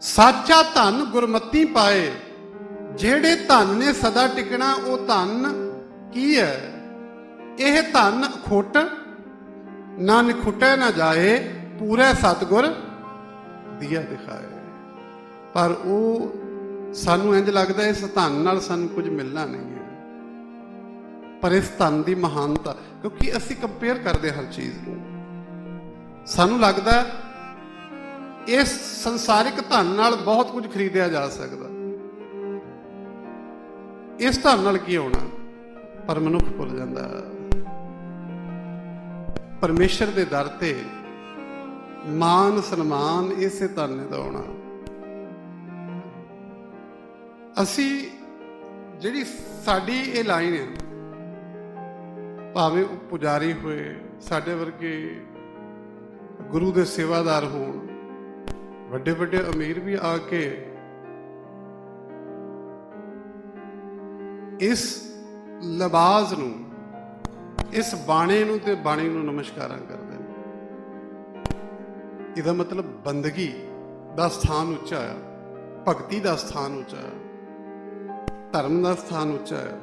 ਸਾਚਾ ਧਨ ਗੁਰਮਤੀ ਪਾਏ। ਜਿਹੜੇ ਧਨ ਨੇ ਸਦਾ ਟਿਕਣਾ, ਉਹ ਧਨ ਕੀ ਹੈ? ਇਹ ਧਨ ਖੁੱਟ ਨਾ ਨਿਖੁਟੈ ਨਾ ਜਾਏ, ਪੂਰੇ ਸਤਗੁਰ ਦੀਆ ਦਿਖਾਏ। ਪਰ ਉਹ ਸਾਨੂੰ ਇੰਜ ਲੱਗਦਾ, ਇਸ ਧਨ ਨਾਲ ਸਾਨੂੰ ਕੁਝ ਮਿਲਣਾ ਨਹੀਂ ਹੈ। ਪਰ ਇਸ ਧਨ ਦੀ ਮਹਾਨਤਾ, ਕਿਉਂਕਿ ਅਸੀਂ ਕੰਪੇਅਰ ਕਰਦੇ ਹਰ ਚੀਜ਼ ਨੂੰ। ਸਾਨੂੰ ਲੱਗਦਾ ਇਸ ਸੰਸਾਰਿਕ ਧਨ ਨਾਲ ਬਹੁਤ ਕੁਝ ਖਰੀਦਿਆ ਜਾ ਸਕਦਾ। ਇਸ ਧਨ ਨਾਲ ਕੀ ਹੋਣਾ? ਪਰ ਮਨੁੱਖ ਭੁੱਲ ਜਾਂਦਾ। ਹੈ। ਪਰਮੇਸ਼ਰ ਦੇ ਦਰ ਤੇ ਮਾਨ ਸਨਮਾਨ ਇਸੇ ਧਨ ਨੇ ਦਾ ਹੋਣਾ ਅਸੀਂ ਜਿਹੜੀ ਸਾਡੀ ਇਹ ਲਾਈਨ ਹੈ, ਭਾਵੇਂ ਪੁਜਾਰੀ ਹੋਏ, ਸਾਡੇ ਵਰਗੇ ਗੁਰੂ ਦੇ ਸੇਵਾਦਾਰ ਹੋਣ ਵੱਡੇ ਵੱਡੇ ਅਮੀਰ ਵੀ ਆ ਕੇ ਇਸ ਲਬਾਜ਼ ਨੂੰ, ਇਸ ਬਾਣੇ ਨੂੰ ਤੇ ਬਾਣੀ ਨੂੰ ਨਮਸਕਾਰਾਂ ਕਰਦੇ ਨੇ। ਇਹਦਾ ਮਤਲਬ ਬੰਦਗੀ ਦਾ ਸਥਾਨ ਉੱਚਾ ਆ, ਭਗਤੀ ਦਾ ਸਥਾਨ ਉੱਚਾ ਆ, ਧਰਮ ਦਾ ਸਥਾਨ ਉੱਚਾ ਆ।